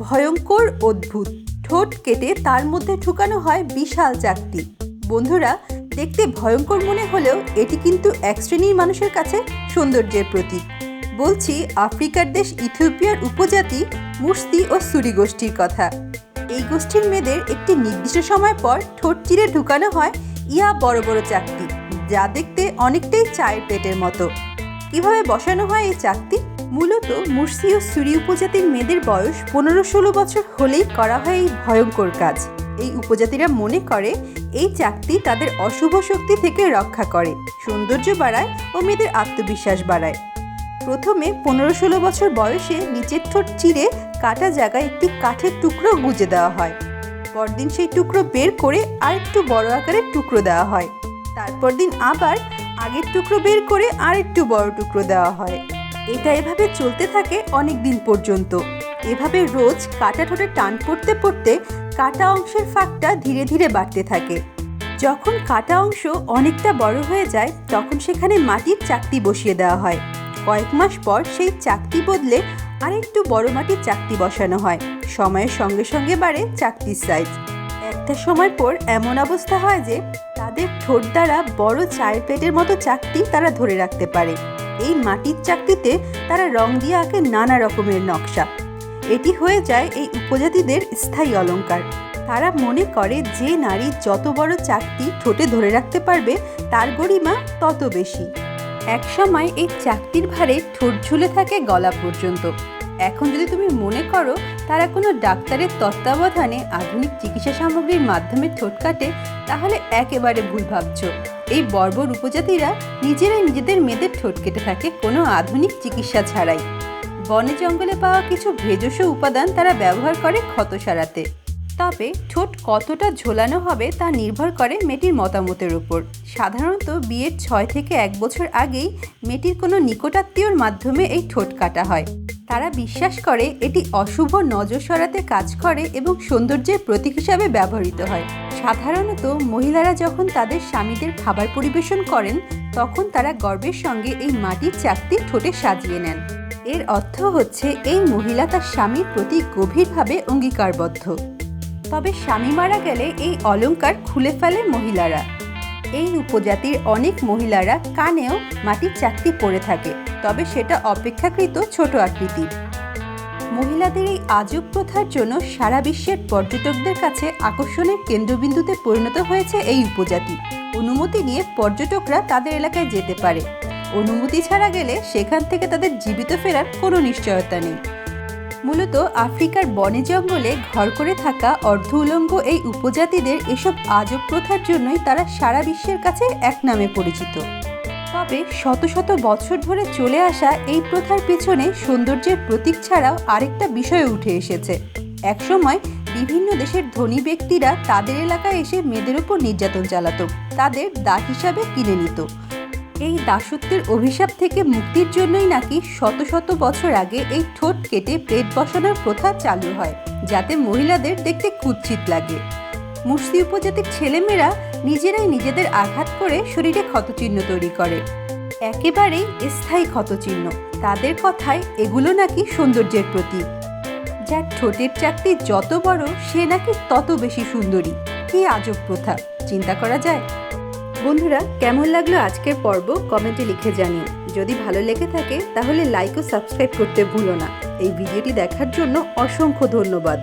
ভয়ঙ্কর, অদ্ভুত। ঠোঁট কেটে তার মধ্যে ঢুকানো হয় বিশাল চাকতি। বন্ধুরা, দেখতে ভয়ঙ্কর মনে হলেও এটি কিন্তু এক শ্রেণির মানুষের কাছে সৌন্দর্যের প্রতীক। বলছি, আফ্রিকার দেশ ইথিওপিয়ার উপজাতি মুস্তি ও সুরি গোষ্ঠীর কথা। এই গোষ্ঠীর মেয়েদের একটি নির্দিষ্ট সময় পর ঠোঁট চিরে ঢুকানো হয় ইয়া বড় বড় চাকতি, যা দেখতে অনেকটাই চায়ের পেটের মতো। কীভাবে বসানো হয় এই চাকতি? মূলত মুর্শি ও সুরি উপজাতির মেয়েদের বয়স পনেরো ষোলো বছর হলেই করা হয় এই ভয়ঙ্কর কাজ। এই উপজাতিরা মনে করে এই চাকতি তাদের অশুভ শক্তি থেকে রক্ষা করে, সৌন্দর্য বাড়ায় ও মেয়েদের আত্মবিশ্বাস বাড়ায়। প্রথমে পনেরো ষোলো বছর বয়সে নিচের ঠোঁট চিরে কাটা জায়গায় একটি কাঠের টুকরো গুঁজে দেওয়া হয়। পরদিন সেই টুকরো বের করে আর একটু বড় আকারের টুকরো দেওয়া হয়। তারপর দিন আবার আগের টুকরো বের করে আর একটু বড় টুকরো দেওয়া হয়। এটা এভাবে চলতে থাকে অনেক দিন পর্যন্ত। এভাবে রোজ কাটা ঠোঁটে টান পড়তে পড়তে কাটা অংশের ফাঁকটা ধীরে ধীরে বাড়তে থাকে। যখন কাটা অংশ অনেকটা বড় হয়ে যায়, তখন সেখানে মাটির চাকতি বসিয়ে দেওয়া হয়। কয়েক মাস পর সেই চাকতি বদলে আরেকটু বড় মাটির চাকতি বসানো হয়। সময়ের সঙ্গে সঙ্গে বাড়ে চাকতির সাইজ একটা সময় পর এমন অবস্থা হয় যে, তাদের ঠোঁট দ্বারা বড় চায়ের পেটের মতো চাকতি তারা ধরে রাখতে পারে। এই মাটির চাকতিতে তারা রং দিয়ে আঁকে নানা রকমের নকশা। এটি হয়ে যায় এই উপজাতিদের স্থায়ী অলংকার তারা মনে করে যে নারী যত বড় চাকতি ঠোঁটে ধরে রাখতে পারবে, তার গরিমা তত বেশি। এক সময় এই চাকতির ভারে ঠোঁট ঝুলে থাকে গলা পর্যন্ত। এখন যদি তুমি মনে করো, তারা কোনো ডাক্তারের তত্ত্বাবধানে আধুনিক চিকিৎসা সামগ্রীর মাধ্যমে ঠোঁট কাটে, তাহলে একেবারে ভুল ভাবছ। এই বর্বর উপজাতিরা নিজেরাই নিজেদের মেয়েদের ঠোঁট কেটে থাকে কোনো আধুনিক চিকিৎসা ছাড়াই। বনে জঙ্গলে পাওয়া কিছু ভেষজ উপাদান তারা ব্যবহার করে ক্ষত সারাতে। তবে ঠোঁট কতটা ঝোলানো হবে তা নির্ভর করে মেয়েটির মতামতের উপর। সাধারণত বিয়ের ছয় থেকে এক বছর আগেই মেয়েটির কোনো নিকটাত্মীয়র মাধ্যমে এই ঠোঁট কাটা হয়। তারা বিশ্বাস করে এটি অশুভ নজর সরাতে কাজ করে এবং সৌন্দর্যের প্রতীক হিসাবে ব্যবহৃত হয়। সাধারণত মহিলারা যখন তাদের স্বামীদের খাবার পরিবেশন করেন, তখন তারা গর্বের সঙ্গে এই মাটির চাকতি ঠোঁটে সাজিয়ে নেন। এর অর্থ হচ্ছে এই মহিলা তার স্বামীর প্রতি গভীরভাবে অঙ্গীকারবদ্ধ। তবে স্বামী মারা গেলে এই অলংকার খুলে ফেলে মহিলারা। এই উপজাতির অনেক মহিলারা কানেও মাটির চাকতি পরে থাকে, তবে সেটা অপেক্ষাকৃত ছোট আকৃতির মহিলাদের এই আজব প্রথার জন্য সারা বিশ্বের পর্যটকদের কাছে আকর্ষণের কেন্দ্রবিন্দুতে পরিণত হয়েছে এই উপজাতি। অনুমতি নিয়ে পর্যটকরা তাদের এলাকায় যেতে পারে। অনুমতি ছাড়া গেলে সেখান থেকে তাদের জীবিত ফেরার কোনো নিশ্চয়তা নেই। মূলত আফ্রিকার বনে জঙ্গলে ঘর করে থাকা অর্ধ উলঙ্গ এই উপজাতিদের এসব আজব প্রথার জন্যই তারা সারা বিশ্বের কাছে এক নামে পরিচিত। তবে শত শত বছর ধরে চলে আসা এই প্রথার পেছনে সৌন্দর্যের প্রতীক ছাড়াও আরেকটা বিষয় উঠে এসেছে। একসময় বিভিন্ন দেশের ধনী ব্যক্তিরা তাদের এলাকায় এসে মেয়েদের উপর নির্যাতন চালাত, তাদের দাস হিসাবে কিনে নিত। এই দাসত্বের অভিশাপ থেকে মুক্তির জন্যই নাকি শত শত বছর আগে এই ঠোঁট কেটে প্লেট বসানোর প্রথা চালু হয়, যাতে মহিলাদের দেখতে কুৎসিত লাগে। মুসলি উপজাতির ছেলেমেয়েরা নিজেরাই নিজেদের আঘাত করে শরীরে ক্ষতচিহ্ন তৈরি করে। একেবারেই স্থায়ী ক্ষতচিহ্ন। তাদের কথায় এগুলো নাকি সৌন্দর্যের প্রতীক। যার ঠোঁটের চাকতি যত বড়, সে নাকি তত বেশি সুন্দরী। কি আজব প্রথা, চিন্তা করা যায়? বন্ধুরা, কেমন লাগল আজকের পর্ব? কমেন্টে লিখে জানিও। যদি ভালো লেগে থাকে, তাহলে লাইক ও সাবস্ক্রাইব করতে ভুলো না। এই ভিডিওটি দেখার জন্য অসংখ্য ধন্যবাদ।